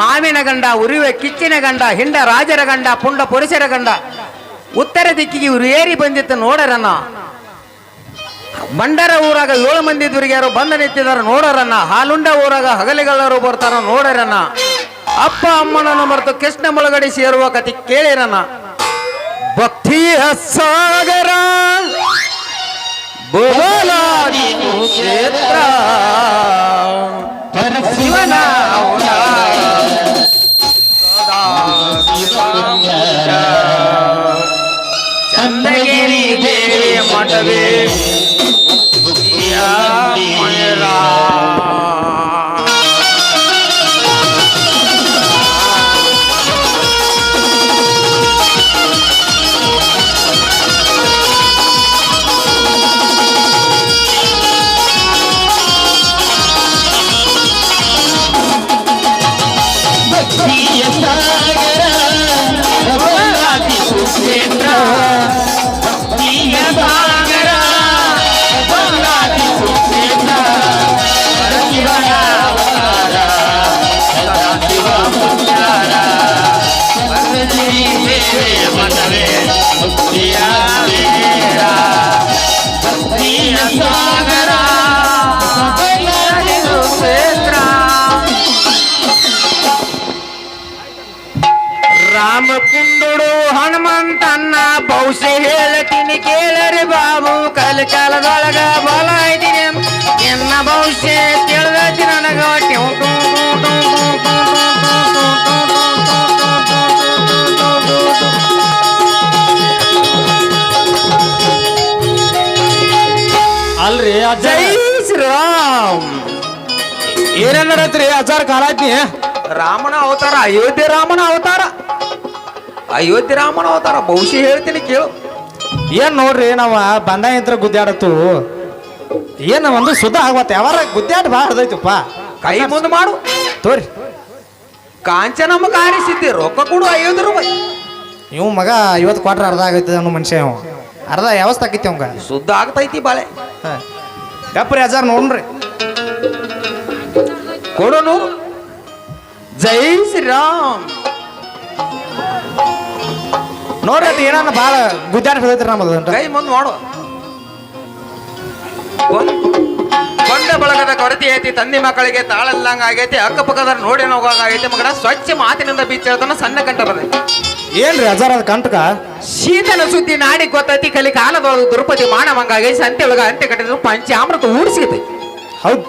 ಹಾವಿನ ಗಂಡ ಉರಿವೆ ಕಿಚ್ಚಿನ ಗಂಡ ಹಿಂಡ ರಾಜರ ಗಂಡ ಪುಂಡ ಪುರುಷರ ಗಂಡ. ಉತ್ತರ ದಿಕ್ಕಿಗೆ ಇವರು ಏರಿ ಬಂದಿತ್ತು ನೋಡರನ್ನ ಬಂಡರ ಊರಾಗ ಏಳು ಮಂದಿ ದುರ್ಗ್ಯಾರು ಬಂದ ನಿಂತಿದಾರ ನೋಡರನ್ನ ಹಾಲುಂಡ ಊರಾಗ ಹಗಲಿಗಳರು ಬರ್ತಾರ ನೋಡರನ್ನ ಅಪ್ಪ ಅಮ್ಮನನ್ನು ಮರೆತು ಕೃಷ್ಣ ಮುಳುಗಡೆ ಸೇರುವ ಕತಿ ಕೇಳಿರನ್ನ ಭಕ್ತಿ ಸಾಗರ ಕ್ಷೇತ್ರ. ಶಿವನ ಮಾಧವಿ ರಾಮಕುಂದುಡು ಹನುಮಂತನ್ನ ಪೌಷೆ ಹೇಳತೀನಿ ಕೇಳರಿ ಬಾಬು ಕಲಿಕಾಲದೊಳಗ ಬಲ ಇದ್ದೀನಿ ಎನ್ನ ಭವಿಷ್ಯ ತಿಳಿದೈತಿ ನನಗ ಕೆಂಪು ಏನೇನ್ ನಡತ್ರಿ ಕಾಲ ಐತಿ ರಾಮನ ಅವತಾರ ಅಯೋಧ್ಯೆ ರಾಮನ ಅವತಾರ. ಅಯೋಧ್ಯೆ ರಾಮನ ಅವತಾರ ಬಹುಶಃ ಹೇಳ್ತೀನಿ ಕೇಳು. ಏನ್ ನೋಡ್ರಿ ನಾವ ಬಂದ ಇದ್ರ ಗುದ್ದಾಡತ್ತು. ಏನ ಒಂದು ಸುದ್ದ ಆಗತ್ತೆ ಯಾವಾರ ಗುದ್ದಾಟ ಬಾ ಹರ್ದೈತಪ್ಪ ಕೈ ಮುಂದೆ ಮಾಡು. ತೋರಿ. ಕಾಂಚನಮ್ಮ ಕಾರಿಸಿದ್ದೆ ರೊಕ್ಕ ಕೊಡು ಐವತ್ತು ರೂಪಾಯಿ. ಇವ್ ಮಗ ಐವತ್ತು ಕ್ವಾರ್ಟರ್ ಅರ್ಧ ಆಗೈತೆ ಅನ್ನೋ ಮನುಷ್ಯ ಇವ. ಅರ್ಧ ವ್ಯವಸ್ಥೆ ಆಕೈತಿ ಅವಂಗ ಸುದ್ದ ಆಗ್ತೈತಿ ಬಾಳೆ. ಗಪ್ರಿ ಹಜಾರ್ ನೋಡ್ರಿ. ಕೊಡು ನೂರು ಜೈ ಶ್ರೀರಾಮ್. ನೋಡ್ರಿ ಅದು ಏನಾನ ಭಾಳ ಗುದ್ದಾಟ ಹಿಡ್ದೈತ್ರಿ ನಮ್ಮದು ಕೈ ಮುಂದೆ ಮಾಡು. ಕೊಂಡ ಬಳಗದ ಕೊರತೆ ಐತಿ ತಂದೆ ಮಕ್ಕಳಿಗೆ ತಾಳಲ್ಲಂಗ ಆಗೈತಿ ಅಕ್ಕಪಕ್ಕದ ನೋಡಿ ಆಗೈತಿ ಮಗನ ಸ್ವಚ್ಛ ಮಾತಿನಿಂದ ಬಿಚ್ಚಿಳ್ತಾನ ಸಣ್ಣ ಕಂಠ ಬರ್ತೈತಿ ಏನ್ರಿ ಅಜಾರ ಕಂಟಕ? ಶೀತಲ ಸುದ್ದಿ ನಾಡಿ ಗೊತ್ತೈತಿ ಕಲಿ ಕಾಲದೊಳಗೆ ದ್ರೌಪದಿ ಮಾಡಮಂಗಾಗಿ ಸಂತೆ ಒಳಗ ಅಂತ್ಯ ಕಟ್ಟಿದ್ರು ಪಂಚಾಮೃತ ಊಡಿಸಿಗತಿ ಹೌದ್.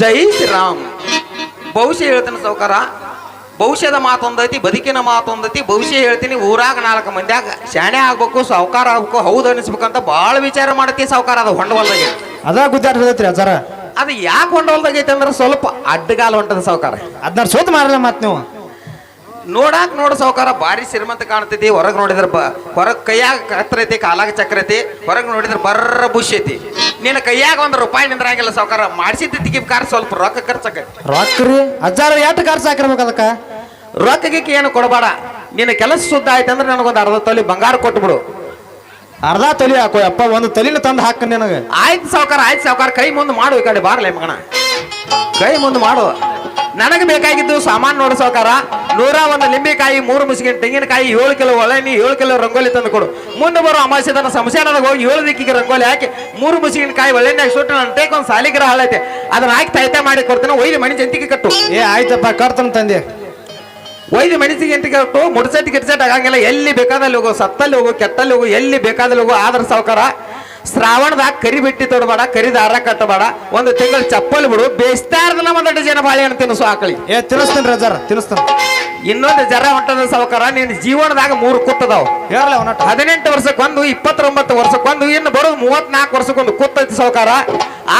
ಜೈ ಶ್ರೀರಾಮ್. ಭವಿಷ್ಯ ಹೇಳ್ತೀನಿ ಸೌಕಾರ ಭವಿಷ್ಯದ ಮಾತೊಂದೈತಿ ಬದುಕಿನ ಮಾತೊಂದೈತಿ ಭವಿಷ್ಯ ಹೇಳ್ತೀನಿ ಊರಾಗ ನಾಲ್ಕು ಮಂದ್ಯಾಗ ಶಾಣೆ ಆಗ್ಬೇಕು ಸಾವುಕಾರ ಆಗ್ಬೇಕು ಹೌದು ಅನಿಸ್ಬೇಕಂತ ಭಾಳ ವಿಚಾರ ಮಾಡತಿ ಸಾವುಕಾರ ಅದು ಹೊಂಡವಲ್ದಾಗೆ. ಅದ ಗುದ್ದಾಟ ಹಿಡ್ದೈತ್ರಿ ಅಜ್ಜಾರ ಅದು ಯಾಕೆ ಹೊಂಡವಲ್ದಾಗೈತೆ ಅಂದ್ರೆ ಸ್ವಲ್ಪ ಅಡ್ಡಗಾಲ ಹೊಂಟದ ಸಾವುಕಾರ. ಅದನ್ನ ಸೋತ್ ಮಾರಲ್ಲ ಮತ್ತೆ ನೀವು. ನೋಡಾಕ್ ನೋಡ ಸಾವುಕಾರ ಭಾರಿ ಶ್ರೀಮಂತ ಕಾಣ್ತೈತಿ. ಹೊರಗೆ ನೋಡಿದ್ರೆ ಬ ಹೊರಗೆ ಕೈಯಾಗ ಕತ್ರ ಐತಿ ಕಾಲಾಗ ಚಕ್ರ ಐತಿ ಹೊರಗೆ ನೋಡಿದ್ರೆ ಬರ್ರ ಬುಷ್ ಐತಿ. ನಿನ್ನ ಕೈಯಾಗ ಒಂದು ರೂಪಾಯಿ ನಿಂದ್ರಾಗಿಲ್ಲ ಸಾವುಕಾರ. ಮಾಡಿಸಿದ್ದ ತಿಗಿ ಕಾರ್ ಸ್ವಲ್ಪ ರೊಕ್ಕ ಖರ್ಚಾಕೈತಿ. ರೊಕ್ಕ ರೀ? ಹಜಾರ ಎಷ್ಟು ಖರ್ಚು ಹಾಕಿರ್ಬೇಕು ರೊಕ್ಕ ರೊಕ್ಕಕ್ಕೆ ಏನು ಕೊಡಬೇಡ. ನಿನ್ನ ಕೆಲಸ ಶುದ್ಧ ಆಯ್ತು ಅಂದ್ರೆ ನನಗೊಂದು ಅರ್ಧ ತೊಲಿ ಬಂಗಾರ ಕೊಟ್ಬಿಡು. ಅರ್ಧ ತೊಲಿ ಹಾಕೋ ಅಪ್ಪ ಒಂದು ತಲಿನ ತಂದು ಹಾಕ ನಿನಗೆ. ಆಯ್ತು ಸಾವುಕಾರ ಆಯ್ತು ಸಾವುಕಾರ. ಕೈ ಮುಂದೆ ಮಾಡು ಈ ಕಡೆ ಬಾರ್ಲೆ ಮಗಣ ಕೈ ಮುಂದೆ ಮಾಡು. ನನಗೆ ಬೇಕಾಗಿದ್ದು ಸಾಮಾನು ನೋಡು ಸಾವುಕಾರ. ನೂರ ಒಂದು ಲಿಂಬೆಕಾಯಿ ಮೂರು ಮುಸುಗಿನ ತೆಂಗಿನಕಾಯಿ ಏಳು ಕಿಲೋ ಒಳನಿ ಏಳು ಕಿಲೋ ರಂಗೋಲಿ ತಂದು ಕೊಡು. ಮುಂದೆ ಬರೋ ಅಮಾಸೆ ತನ್ನ ಸಂಶಯದಾಗ ಹೋಗಿ ಏಳು ದಿಕ್ಕಿಗೆ ರಂಗೋಲಿ ಹಾಕಿ ಮೂರು ಮುಸುಗಿನಕಾಯಿ ಒಳ್ಳೆನಾಗ ಸುಟ್ಟು ನನ್ನ ಟೇಕ್ ಒಂದು ಸಾಲಿಗ್ರಹ ಹಾಳೈತೆ ಅದನ್ನ ಹಾಕಿ ತಾಯ್ತ ಮಾಡಿ ಕೊಡ್ತೇನೆ ಒಯ್ದು ಮಣಿ ಜಂತಿಗೆ ಕಟ್ಟು. ಏ ಆಯ್ತಪ್ಪ ಕರ್ತನ ತಂದೆ. ಒಯ್ದು ಮೆಣಸಿಗೆ ಅಂತ ಕಟ್ಟು ಮುಡ್ಸೆಟ್ ಗಿಡ್ಸೆಟ್ ಆಗಂಗಿಲ್ಲ. ಎಲ್ಲಿ ಬೇಕಾದಲ್ಲಿ ಹೋಗು ಸತ್ತಲ್ಲಿ ಹೋಗು ಕೆಟ್ಟಲ್ಲಿ ಹೋಗು ಎಲ್ಲಿ ಬೇಕಾದಲ್ಲಿ ಹೋಗು ಆದ್ರೆ ಸಾವುಕಾರ ಶ್ರಾವಣದಾಗ ಕರಿ ಬಿಟ್ಟಿ ತೊಡಬೇಡ ಕರಿ ದಾರ ಕಟ್ಟಬೇಡ. ಒಂದು ತಿಂಗಳು ಚಪ್ಪಲ್ ಬಿಡು ಬೇಸ್ಥಾರದ ನಮ್ಮ ದೊಡ್ಡ ಜನ ಬಾಳೆಹಣ್ಣು ತಿನ್ನಿಸು ಆಕಳಿ ಏ ತಿನ್ನಿಸ್ತೇನೆ ರಜಾರ ತಿನ್ನಿಸ್ತೇನೆ. ಇನ್ನೊಂದು ಜರ ಹೊಂಟದ ಸಾವುಕಾರ ನಿನ್ನ ಜೀವನದಾಗ ಮೂರು ಕುತ್ತದಾವ್ ಹೇಳಲ್ಲ ಅವನಟ ಹದಿನೆಂಟು ವರ್ಷಕ್ಕೊಂದು ಇಪ್ಪತ್ತೊಂಬತ್ತು ವರ್ಷಕ್ಕೊಂದು ಇನ್ನು ಬರೋದು ಮೂವತ್ನಾಲ್ಕು ವರ್ಷಕ್ಕೊಂದು ಕುತ್ತೈತಿ ಸಾವುಕಾರ.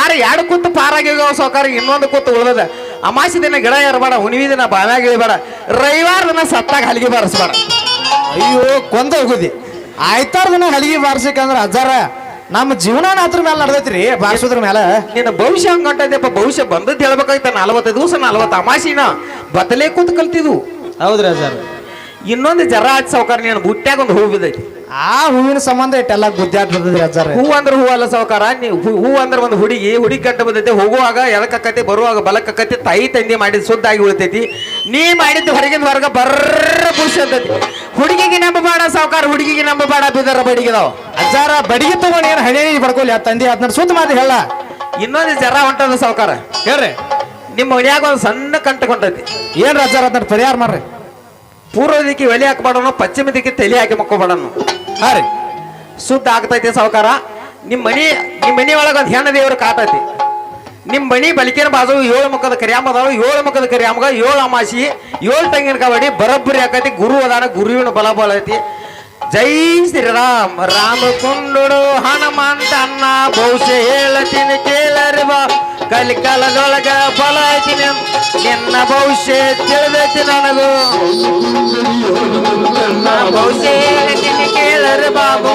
ಆರು ಎರಡು ಕುತ್ತು ಪಾರಾಗಿರೋ ಸಾವುಕಾರ ಇನ್ನೊಂದು ಕುತ್ತು ಉಳ್ದದ. ಅಮಾಸಿ ದಿನ ಗಿಡ ಏರಬೇಡ ಹುಣಿವಿ ದಿನ ಬಾವ್ಯಾಗ ಇಳಿಬೇಡ ರವಿವಾರ ದಿನ ಸತ್ತಾಗ ಹಲಿಗೆ ಬಾರಿಸ್ಬೇಡ. ಅಯ್ಯೋ ಕೊಂದ ಹೋಗುದಿ. ಆಯ್ತಾರ ದಿನ ಹಲಿಗೆ ಬಾರಿಸಿಕಂದ್ರ ಅಜ್ಜಾರ ನಮ್ಮ ಜೀವನ ಅದ್ರ ಮೇಲೆ ನಡ್ದೈತ್ರಿ ಬಾರಿಸೋದ್ರ ಮೇಲೆ ನಿನ್ನ ಭವಿಷ್ಯ ಹಂಗ ಹೊಂಟೈತಪ್ಪ ಭವಿಷ್ಯ ಬಂದದ್ದು ಹೇಳ್ಬೇಕಾಯ್ತ ನಲವತ್ತೈದು ದಿವಸ ನಲ್ವತ್ತು ಅಮಾಸಿನ ಬದಲೇ ಕೂತ್ ಕಲ್ತಿದ್ವು. ಹೌದ್ರಿ ಸರ್ ಇನ್ನೊಂದು ಜರ ಹಚ್ಚ ಸಾವುಕಾರ ನೀನು ಬುಟ್ಟ್ಯಾಗ ಒಂದು ಹೂ ಬಿದ್ದೈತಿ. ಆ ಹೂವಿನ ಸಂಬಂಧ ಇಟ್ಟೆಲ್ಲ ಗುದ್ದಾಟ್ ಬರ್ತದ್ರಿ ಅಜ್ಜಾರ ಹೂ ಅಂದ್ರೆ ಹೂ ಅಲ್ಲ ಸಾವುಕಾರ ಹೂ- ಅಂದ್ರೆ ಒಂದು ಹುಡುಗಿ ಹುಡುಗಿ ಕಟ್ಟ ಬಂದೈತೆ ಹೋಗುವಾಗ ಎದಕ್ಕಕ್ಕತಿ ಬರುವಾಗ ಬಲಕ್ಕಕ್ಕತಿ ತಾಯಿ ತಂದೆ ಮಾಡಿದ ಸುದ್ದಾಗಿ ಉಳಿತೈತಿ. ನೀ ಮಾಡಿದ್ದು ಹೊರಗಿನ ಹೊರಗೆ ಬರ್ರ ಖುಷಿ ಅಂತೈತಿ ಹುಡುಗಿಗೆ ನಂಬಬೇಡ ಸಾವುಕಾರ ಹುಡುಗಿಗೆ ನಂಬಬೇಡ ಬಿದರ ಬಡಿಗಿದಾವ ಅಜ್ಜಾರ ಬಡಿಗೆ ತಗೊಂಡು ಏನು ಹಣೆ ಬಡ್ಕೊಲಿ ಆ ತಂದೆ ಅದನ್ನ ಸುತ್ತ ಮಾತು ಹೇಳ. ಇನ್ನೊಂದು ಜರ ಹೊಂಟದ ಸಾವುಕಾರ. ಹೇಳ್ರಿ. ನಿಮ್ಮ ಮನ್ಯಾಗ ಒಂದು ಸಣ್ಣ ಕಂಟ ಕೊಂಟೈತಿ ಏನ್ ರಜಾರ ಅದನ್ನ ಪರಿಹಾರ ಮಾಡ್ರಿ. ಪೂರ್ವ ದಿಕ್ಕಿ ಒಲೆ ಹಾಕಬೇಡನು ಪಶ್ಚಿಮ ದಿಕ್ಕಿ ತಲೆ ಹಾಕಿ ಮಕ್ಕೋಬೇಡನು ಹಾ ರೀ. ಆಗ್ತೈತಿ ಸಾವುಕಾರ. ನಿಮ್ಮ ಮನಿ ನಿಮ್ಮ ಮನಿ ಒಳಗೆ ಒಂದು ಹೆಣ್ಣು ದೇವ್ರ ಕಾಟೈತಿ ನಿಮ್ಮ ಮನಿ ಬಲಿಕೇನ ಬಾಜು ಏಳು ಮುಖದ ಕರಿಯಾಮ ಅದಾವ, ಏಳು ಮುಖದ ಕರಿಯಾಮಗ ಏಳು ಅಮಾಸಿ, ಏಳು ತೆಂಗಿನ ಕಬಡ್ಡಿ ಬರಬ್ಬರಿ ಆಕೈತಿ ಗುರು ಅದಾನ, ಗುರುವಿನ ಬಲ ಬಲ ಐತಿ. ಜೈ ಶ್ರೀರಾಮ್. ರಾಮ ಕುಂಡುಡು ಹನುಮಂತ ಅನ್ನ ಬಹುಶಃ ಹೇಳತೀನಿ ಕೇಳರಿವ. ಕಲಿಕಾಲದೊಳಗ ಫಲ ಐತಿ ನಿನ್- ನಿನ್ನ ಭವಿಷ್ಯ ತಿಳಿದೈತಿ ನನಗೂ ನನ್ನ ಭವಿಷ್ಯ ಹೇಳ್ತೀನಿ ಕೇಳರಿ ಬಾಬು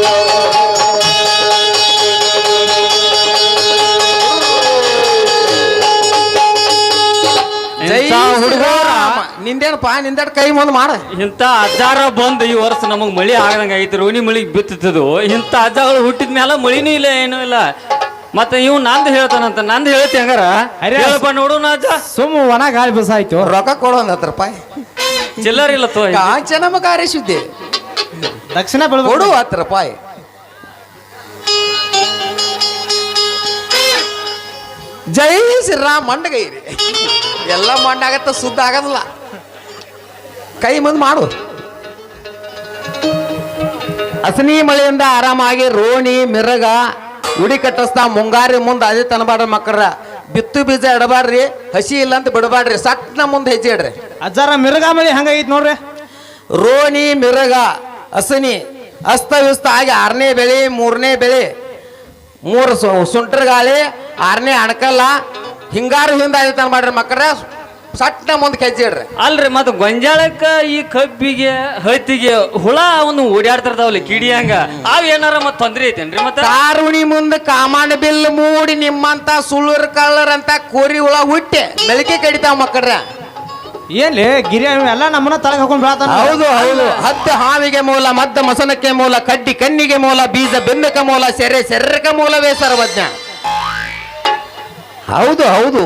ಜೈ ಶ್ರೀರಾಮ. ನಿಂದಟ್ ಕೈ ಮುಂದ್ ಮಾಡ. ಇಂಥ ಅಜ್ಜಾರ ಬಂದು ಈ ವರ್ಷ ನಮಗೆ ಮಳಿ ಆಗದಂಗ ಐತಿ ರೋಣಿ ಮಳಿಗೆ ಬಿತ್ತದು ಇಂಥ ಅಜ್ಜಗಳು ಹುಟ್ಟಿದ ಮೇಲೆ ಮಳಿನೂ ಇಲ್ಲ ಏನೂ ಇಲ್ಲ. ಮತ್ತೆ ಇವ್ ನಂದ್ ಹೇಳ್ತಾನಂತ ನಂದ್ ಹೇಳ್ತಿ ಹಂಗಾರ? ಅರೆ, ಹೇಳಪ್ಪ ನೋಡು ಅಜ್ಜ. ಸುಮ್ ಒಣ ಗಾಳಿ ಬಿಸಾಯ್ತು. ರೊಕ್ಕ ಕೊಡು ಒಂದ್ ಹತ್ತು ರೂಪಾಯಿ. ಚಿಲ್ಲರ್ ಇಲ್ಲ ತೋ ಕಾಂಚನಮ ಕಾರ್ಯ ಶುದ್ಧಿ ದಕ್ಷಿಣ ಕೊಡು ಹತ್ತು ರೂಪಾಯಿ. ಜೈ ಶ್ರೀರಾಮ್ ಮಂಡಗೈರಿ. ಎಲ್ಲ ಮಂಡಾಗತ್ತ ಸುದ್ದ ಆಗೋದಿಲ್ಲ. ಕೈ ಮುಂದೆ ಮಾಡು. ಹಸನಿ ಮಳೆಯಿಂದ ಆರಾಮಾಗಿ ರೋಣಿ ಮಿರಗ ಉಡಿ ಕಟ್ಟಿಸ್ತಾ ಮುಂಗಾರಿ ಮುಂದೆ ಅದೇ ತನಬಾಡ್ರಿ ಮಕ್ಕಳ ಬಿತ್ತು ಬೀಜ ಇಡಬಾರ್ರಿ ಹಸಿ ಇಲ್ಲ ಅಂತ ಬಿಡಬಾಡ್ರಿ ಸಟ್ನ ಮುಂದೆ ಹೆಜ್ಜೆ ಇಡ್ರಿ. ಅಜ್ಜಾರ ಮಳೆ ಹಂಗೈತ್ ನೋಡ್ರಿ? ರೋಣಿ ಮಿರಗ ಅಸನಿ ಅಸ್ತವ್ಯಸ್ತ ಆಗಿ ಆರನೇ ಬೆಳೆ ಮೂರನೇ ಬೆಳೆ. ಮೂರು ಸುಂಟ್ರ ಗಾಳಿ ಆರನೇ ಅಣಕಲ್ಲ. ಹಿಂಗಾರು ಹಿಂದೆ ಆಯ್ತು ಮಾಡ್ರಿ ಮಕ್ಕಳ ಸಟ್ನ ಮುಂದೆ ಹೆಜ್ಜೆ ಇಡ್ರಿ. ಅಲ್ರಿ ಮತ್ತೆ ಗೊಂಜಾಳಕ್ಕ ಈ ಕಬ್ಬಿಗೆ ಹತ್ತಿಗೆ ಹುಳ ಅವನು ಓಡಾಡ್ತಿರ್ತಾವಲ್ಲಿ ಕಿಡಿ ಹಂಗ ಅವ್ ಏನಾರ ಮತ್ ತೊಂದ್ರೆ ಐತೇನ್ರಿ ಮತ್ತ? ಕಾರುಣಿ ಮುಂದೆ ಕಾಮಾನ ಬಿಲ್ ಮೂಡಿ ನಿಮ್ಮಂತ ಸುಳ್ಳುರ್ ಕಳ್ಳರ್ ಅಂತ ಕೋರಿ ಹುಳ ಹುಟ್ಟಿ ಮೆಳಕೆ ಕಡಿತಾವ ಮಕ್ಕಳ್ರ. ಏನ್ಲಿ ಗಿರಿ ಎಲ್ಲ ನಮ್ಮನ್ನ ತಳಗ್ ಹಾಕೊಂಡ್ ಬೆಳತಾನ ಹೌದು ಹೌದು. ಹತ್ತ ಹಾವಿಗೆ ಮೂಲ ಮದ್ದ ಮಸನಕ್ಕೆ ಮೂಲ ಕಡ್ಡಿ ಕಣ್ಣಿಗೆ ಮೂಲ ಬೀಜ ಬೆನ್ನಕ ಮೂಲ ಸೆರೆ ಸೆರ್ರಕ ಮೂಲವೇ ಸರ್ವಜ್ಞ. ಹೌದು ಹೌದು.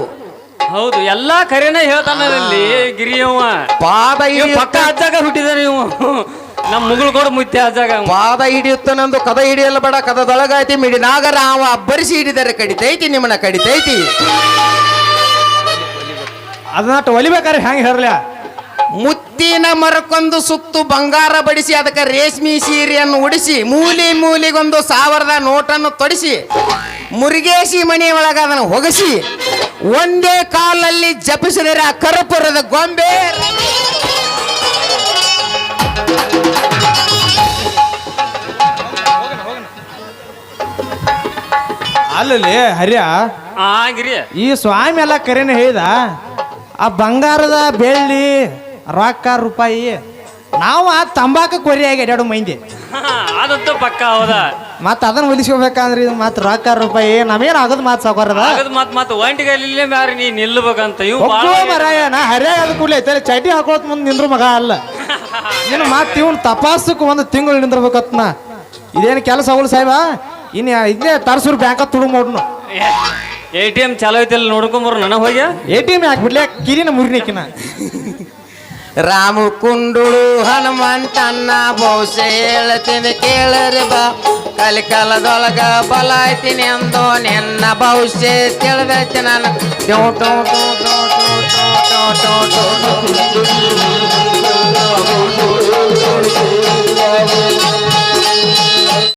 ಹೌದು ಎಲ್ಲಾ ಕರೆನ ಹೇಳ್ತಾನಲ್ಲಿ ಗಿರಿಯವ ಪಾದ ಇವ್ ಪಕ್ಕ ಅಜ್ಜಾಗ ಹುಟ್ಟಿದಾನ ನೀವು ನಮ್ ಮುಗುಳು ಕೊಡ ಮುತ್ತೆ ಅಜ್ಜಾಗ. ಪಾದ ಹಿಡಿಯುತ್ತನಂದು ಕದ ಹಿಡಿಯಲ್ಲ ಬೇಡ ಕದದೊಳಗಾಯ್ತಿ ಮಿಡಿನಾಗರ ಅವ ಅಬ್ಬರಿಸಿ ಹಿಡಿದರೆ ಕಡಿತೈತಿ ನಿಮ್ಮನ್ನ ಕಡಿತೈತಿ. ಅದನ್ನ ಒಲಿಬೇಕಾರೆ ಹ್ಯಾಂಗ ಹೇರ್ಲ ಮುತ್ತಿನ ಮರಕೊಂದು ಸುತ್ತು ಬಂಗಾರ ಬಡಿಸಿ ಅದಕ್ಕೆ ರೇಷ್ಮಿ ಸೀರೆಯನ್ನು ಉಡಿಸಿ ಮೂಲಿ ಮೂಲಿಗೊಂದು ಸಾವಿರದ ನೋಟನ್ನು ತೊಡಿಸಿ ಮುರುಗೇಶಿ ಮನೆಯೊಳಗೆ ಒಳಗ ಅದನ್ನು ಹೊಗಸಿ ಒಂದೇ ಕಾಲಲ್ಲಿ ಜಪಿಸಿದರೆ ಆ ಕರಪುರದ ಗೊಂಬೆ. ಅಲ್ಲಿ ಹರಿಯ. ಈ ಸ್ವಾಮಿ ಎಲ್ಲ ಕರೆನ ಹೇಳಿದ ಆ ಬಂಗಾರದ ಬೆಳ್ಳಿ ರೊಕ್ಕ ರೂಪಾಯಿ. ನಾವು ಆ ತಂಬಾಕು ಕೊರಿಯಾಗಿ ಎರಡು ಮಂದಿ ಅದಂತೂ ಪಕ್ಕ ಹೌದ ಮತ್ತೆ ಅದನ್ನ ಹೊಲಿಸ್ಕೋಬೇಕಂದ್ರೆ ಇದು ಮಾತ್ರ ರೊಕ್ಕ ರೂಪಾಯಿ ನಮೇನ್ ಆಗದ್ ಮಾತ್ ಸಾಕೋರದ ಆಗದ್ ಮತ್ತೆ ಮತ್ ಒಂಟಿಗಲ್ಲಿ ಬ್ಯಾರ ನೀ ನಿಲ್ಬೇಕಂತ ಇವು ಬಾಳ ಮರಾಯ ನಾ ಹರಿಯಾಗ ಅದ ಕೂಡ್ಲೆ ಐತೆ ಚಟಿ ಹಾಕೋತ್ ಮುಂದೆ ನಿಂದ್ರು ಮಗ ಅಲ್ಲ ಇನ್ನು ಮತ್ತೆ ಇವ್ನ ತಪಾಸಕ್ಕೆ ಒಂದು ತಿಂಗಳು ನಿಂದಿರ್ಬೇಕತ್ ನಾ ಇದೇನು ಕೆಲಸ ಅವಳು ಸಾಹೇಬ ಇನ್ ಇದೇ ತರ್ಸೂರು ಬ್ಯಾಂಕ ತುಡು ನೋಡ್ನು ಎ ಟಿ ಎಂ ಚಾಲೋ ಐತಿಲ್ಲ ನೋಡ್ಕೊಂಬರು ನನ ಹೋಗ್ಯ ಎ ಟಿ ಎಂ ಹಾಕ್ಬಿಡ್ಲಿ ಕಿರಿನ ಮುರಿನಿಕಿನ ರಾಮ ಕುಂಡುಳು ಹನುಮಂತನ್ನ ಬಹುಶ ಹೇಳ್ತೀನಿ ಕೇಳರಿ ಬಾ ಕಲಿಕಾಲದೊಳಗ ಬಲ ಐತೀನಿ ಅಂದು ನಿನ್ನ ಭವಿಷ್ಯ ತಿಳಿದೈತಿ ನಾನು ಟೋ ಟೋ ಟೋ ಟೋ ಟೋ ಟೋ ಟೋ ಟೋ.